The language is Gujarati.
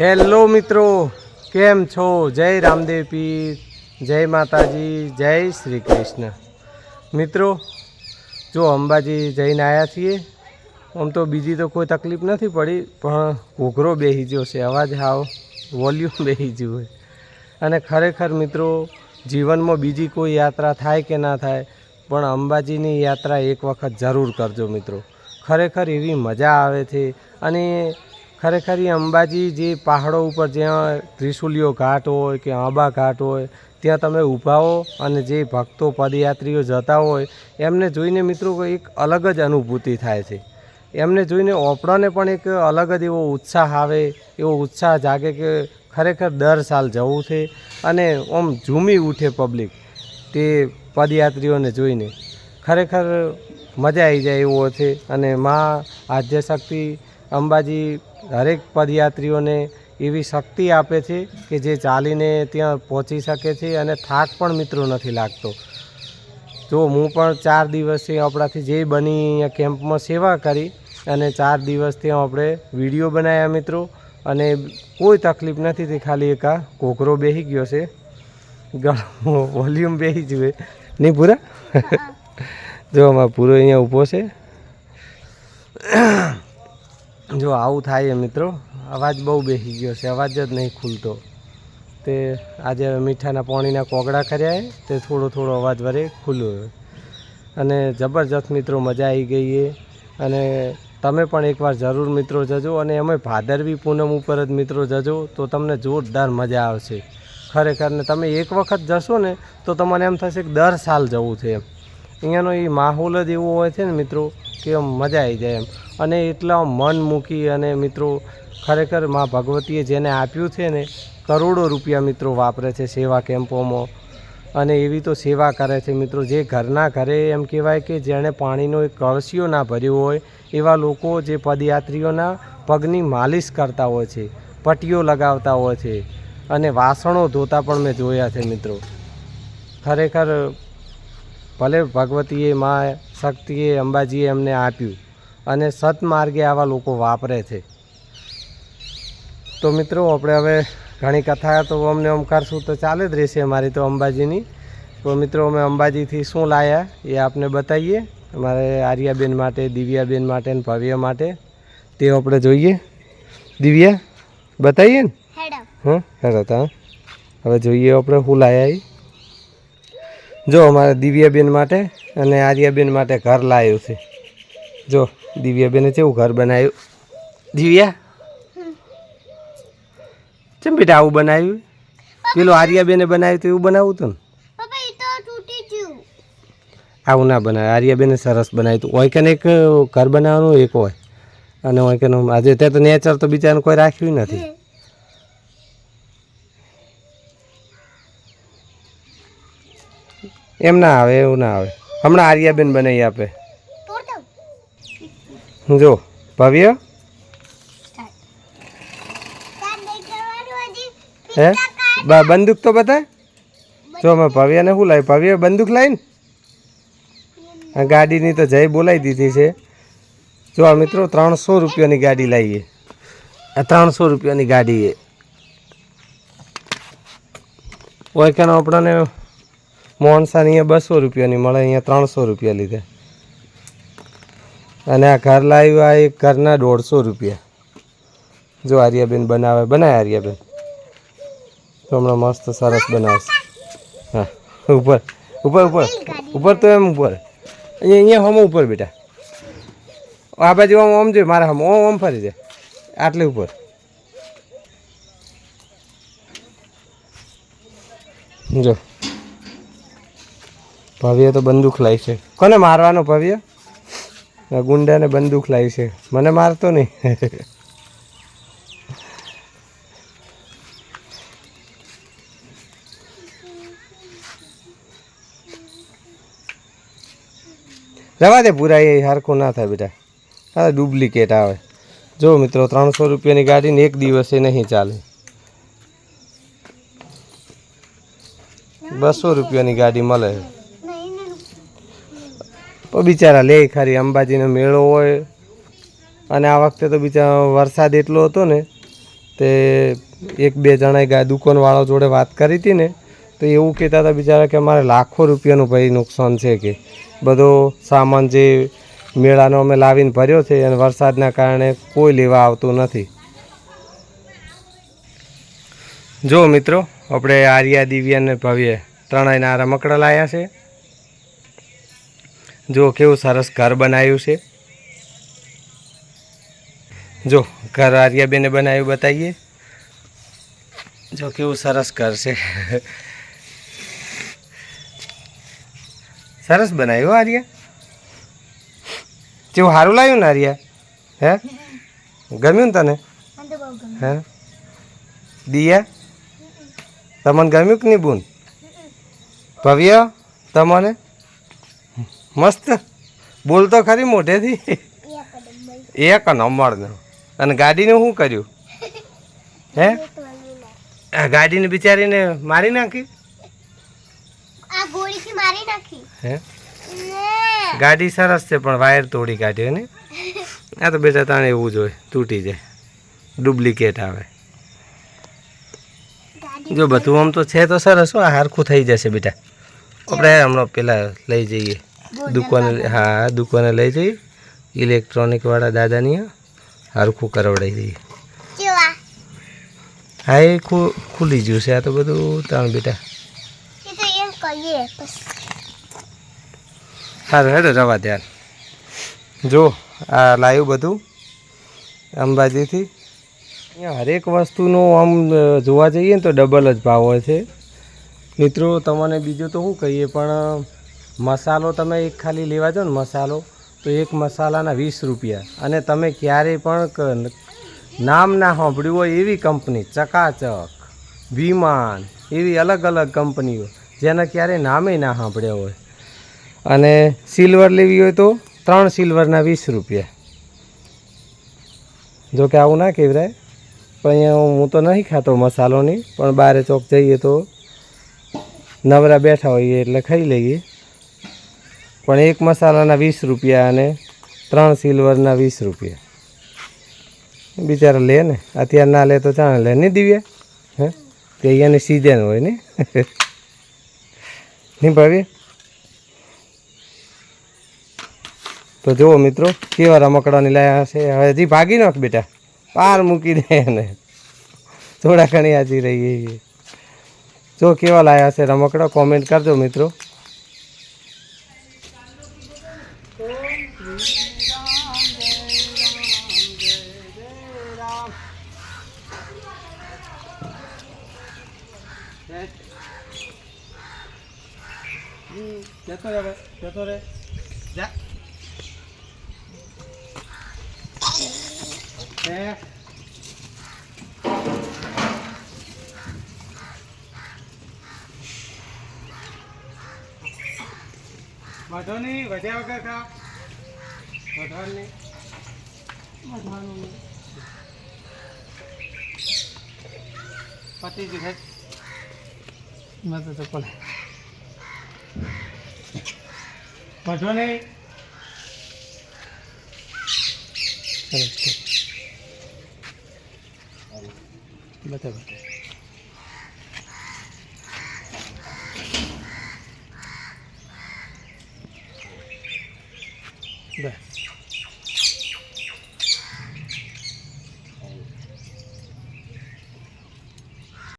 હેલો મિત્રો, કેમ છો? જય રામદેવ પીર, જય માતાજી, જય શ્રી કૃષ્ણ. મિત્રો, જો અંબાજી જઈને આવ્યા છીએ, આમ તો બીજી તો કોઈ તકલીફ નથી પડી, પણ ઘોઘરો બેસી ગયો છે, અવાજ હાવ, વોલ્યુમ બેસી ગયું હોય. અને ખરેખર મિત્રો, જીવનમાં બીજી કોઈ યાત્રા થાય કે ના થાય, પણ અંબાજીની યાત્રા એક વખત જરૂર કરજો મિત્રો. ખરેખર એવી મજા આવે છે, અને ખરેખર એ અંબાજી જે પહાડો ઉપર જ્યાં ત્રિશુલીઓ ઘાટ હોય કે આંબા ઘાટ હોય, ત્યાં તમે ઊભા હો અને જે ભક્તો પદયાત્રીઓ જતા હોય, એમને જોઈને મિત્રો એક અલગ જ અનુભૂતિ થાય છે. એમને જોઈને ઓપડાને પણ એક અલગ જ એવો ઉત્સાહ આવે, એવો ઉત્સાહ જાગે કે ખરેખર દર સાલ જવું છે અને આમ ઝૂમી ઉઠે પબ્લિક તે પદયાત્રીઓને જોઈને. ખરેખર મજા આવી જાય એવો છે અને મા આદ્ય શક્તિ અંબાજી દરેક પદયાત્રીઓને એવી શક્તિ આપે છે કે જે ચાલીને ત્યાં પહોંચી શકે છે અને થાક પણ મિત્રો નથી લાગતો. જો હું પણ ચાર દિવસથી આપણાથી જે બની અહીંયા કેમ્પમાં સેવા કરી અને ચાર દિવસ ત્યાં આપણે વીડિયો બનાવ્યા મિત્રો અને કોઈ તકલીફ નથી તે ખાલી એક આ કોકરો બેસી ગયો છે. ગળો વોલ્યુમ બેસી જુએ. નહીં પૂરા? જો આમાં પૂરો અહીંયા ઊભો છે. જો આવું થાય મિત્રો, અવાજ બહુ બેસી ગયો છે, અવાજ જ નહીં ખુલતો. તે આજે મીઠાના પાણીના કોગળા કર્યા તે થોડો થોડો અવાજ વરે ખુલ્યો અને જબરજસ્ત મિત્રો, મજા આવી ગઈ એ. અને તમે પણ એકવાર જરૂર મિત્રો જજો અને અમે ભાદરવી પૂનમ ઉપર જ મિત્રો જજો, તો તમને જોરદાર મજા આવશે. ખરેખર ને તમે એક વખત જશો ને, તો તમને એમ થશે કે દર સાલ જવું છે એમ. અહીંયાનો એ માહોલ જ એવો હોય છે ને મિત્રો, કે મજા આવી જાય એમ. અને એટલા મન મૂકી અને મિત્રો, ખરેખર મા ભગવતીએ જેને આપ્યું છે ને, કરોડો રૂપિયા મિત્રો વાપરે છે સેવા કેમ્પોમાં. અને એવી તો સેવા કરે છે મિત્રો, જે ઘરના ઘરે એમ કહેવાય કે જેણે પાણીનો એક કળશીઓ ના ભર્યો હોય, એવા લોકો જે પદયાત્રીઓના પગની માલિશ કરતા હોય છે, પટ્ટીઓ લગાવતા હોય છે. અને વાસણો ધોતા પણ મેં જોયા છે મિત્રો. ખરેખર ભલે ભગવતીએ મા શક્તિએ અંબાજીએ એમને આપ્યું અને સતમાર્ગે આવા લોકો વાપરે છે. તો મિત્રો આપણે હવે ઘણી કથા તો અમને ઓમકારશું કરશું તો ચાલે જ રહેશે અમારી તો અંબાજીની. તો મિત્રો અમે અંબાજીથી શું લાયા એ આપને બતાવીએ. અમારે આર્યાબેન માટે દિવ્યાબેન માટે અને ભવ્ય માટે. તે આપણે જોઈએ. દિવ્યા બતાવીએ ને? હા હં હેડો તા હવે જોઈએ આપણે શું લાયા એ. જો અમારે દિવ્યાબેન માટે અને આર્યાબેન માટે ઘર લાવ્યું છે. જો દિવ્યાબેને કેવું ઘર બનાવ્યું? દિવ્યા? ચમ બેટા આવું બનાવ્યું? પેલું આર્યાબેને બનાવ્યું તો એવું બનાવવું હતું ને? તો ગયું. આવું ના બનાવે. આર્યાબેને સરસ બનાવ્યું હતું હોય કે એક ઘર બનાવવાનું એક હોય. અને હોય કે આજે ત્યાં તો નેચર તો બિચારાનું કોઈ રાખ્યું નથી. એમ ના આવે એવું ના આવે. હમણાં આર્યાબેન બનાવી આપે. જો ભવ્ય. હે? બંદૂક તો બતા જો અમે ભવ્યને શું લાવી ભવ્ય બંદૂક લાવીને? આ ગાડીની તો જય બોલાવી દીધી છે. જો આ મિત્રો ત્રણસો રૂપિયાની ગાડી લાવીએ. આ ત્રણસો રૂપિયાની ગાડી એ. ઓયકાનો આપણને મોહનસાની અહીંયા બસો રૂપિયાની મળે, અહીંયા ત્રણસો રૂપિયા લીધે. અને આ ઘર લાવ્યું આ એક ઘરના દોઢસો રૂપિયા. જો આર્યાબેન બનાવે, બનાય આર્યાબેન. તો હમણાં મસ્ત સરસ બનાવશે. હા, ઉપર ઉપર ઉપર ઉપર તો એમ ઉપર. અહીંયા અહીંયા હમ ઉપર બેટા. આ બાજુ આમ આમ જોઈએ મારા હમ ઓમ આમ ફરી જાય. આટલે ઉપર. જો. ભવ્ય તો બંદૂક લાવી છે. કોને મારવાનો ભવ્ય? ગુંડાને બંદૂક લાવી છે. મને મારતો નહીં. રવા દે પૂરા, એ હરખું ના થાય બેટા. હા ડુપ્લિકેટ આવે. જો મિત્રો, ત્રણસો રૂપિયાની ગાડીને એક દિવસે નહીં ચાલે. બસો રૂપિયાની ગાડી મળે. તો બિચારા લે ખરી અંબાજીનો મેળો હોય. અને આ વખતે તો બિચારા વરસાદ એટલો હતો ને, તે એક બે જણાએ દુકાનવાળા જોડે વાત કરી હતી ને, તો એવું કહેતા હતા બિચારા કે અમારે લાખો રૂપિયાનું ભાઈ નુકસાન છે કે. બધો સામાન જે મેળાનો અમે લાવીને ભર્યો છે અને વરસાદના કારણે કોઈ લેવા આવતું નથી. જો મિત્રો, આપણે આર્યા દિવ્યા અને ભવ્ય ત્રણેયના રમકડા લાવ્યા છે. જો કેવું સરસ ઘર બનાવ્યું છે. જો ઘર આર્યાબેને બનાવ્યું બતાવીએ. જો કેવું સરસ ઘર છે. સરસ બનાવ્યું હો આર્યા. જેવું સારું લાવ્યું ને આર્યા? હે? ગમ્યું ને તને? મને તો બહુ ગમે હે? દિયા? તમને ગમ્યું કે નહીં બુન? ભવ્ય? તમને? મસ્ત. બોલતો ખરી મોઢેથી. એક નંબરનો અને ગાડીને શું કર્યું? હે? ગાડીને બિચારીને મારી નાખી? હે? ગાડી સરસ છે પણ વાયર તોડી કાઢ્યો ને? આ તો બેટા તાણે એવું જ હોય તૂટી જાય. ડુપ્લિકેટ આવે. જો બધું આમ તો છે તો સરસ હો આ હરખું થઈ જશે બેટા. આપણે હમણાં પેલા લઈ જઈએ. દુકાને હા દુકાને લઈ જઈએ ઇલેક્ટ્રોનિકવાળા દાદાની હરખું કરવડાવી દઈએ હા એ ખુ ખુલી ગયું છે આ તો બધું ત્રણ બેટા. સારું હેડો રવા ધ્યાન જો આ લાવ્યું બધું અંબાજીથી. અહીંયા હરેક વસ્તુનો આમ જોવા જઈએ ને તો ડબલ જ ભાવ હોય છે. મિત્રો તમને બીજું તો શું કહીએ પણ મસાલો તમે એક ખાલી લેવા જાઓ ને મસાલો, તો એક મસાલાના વીસ રૂપિયા. અને તમે ક્યારેય પણ નામ ના સાંભળ્યું હોય એવી કંપની, ચકાચક, વિમાન, એવી અલગ અલગ કંપનીઓ, જેના ક્યારેય નામે ના સાંભળ્યા હોય. અને સિલ્વર લેવી હોય તો ત્રણ સિલ્વરના વીસ રૂપિયા. જો કે આવું ના કહેવાય, પણ અહીંયા હું તો નહીં ખાતો મસાલોની, પણ બારે ચોક જઈએ તો નવરા બેઠા હોઈએ એટલે ખાઈ લઈએ. પણ એક મસાલાના વીસ રૂપિયા અને ત્રણ સિલ્વરના વીસ રૂપિયા. બિચારા લે ને, અત્યારે ના લે તો ચાણે લે. નહીં દિવ્યા? હે? તે અહીંયાની સિઝન હોય ને? નહીં ભાવી તો જુઓ મિત્રો કેવા રમકડાની લાયા છે હવે હજી ભાગી નાખ બેટા. પાર મૂકી દે એને. થોડા ઘણી હાજી રહીએ જો કેવા લાયા છે રમકડા કોમેન્ટ કરજો મિત્રો. જતો રે જતો રે જા હે વધોની વધ્યા વગર ખા વધવાનું નહીં. પતી ગયું છે મેં તો ચપ્પલ બતા બતા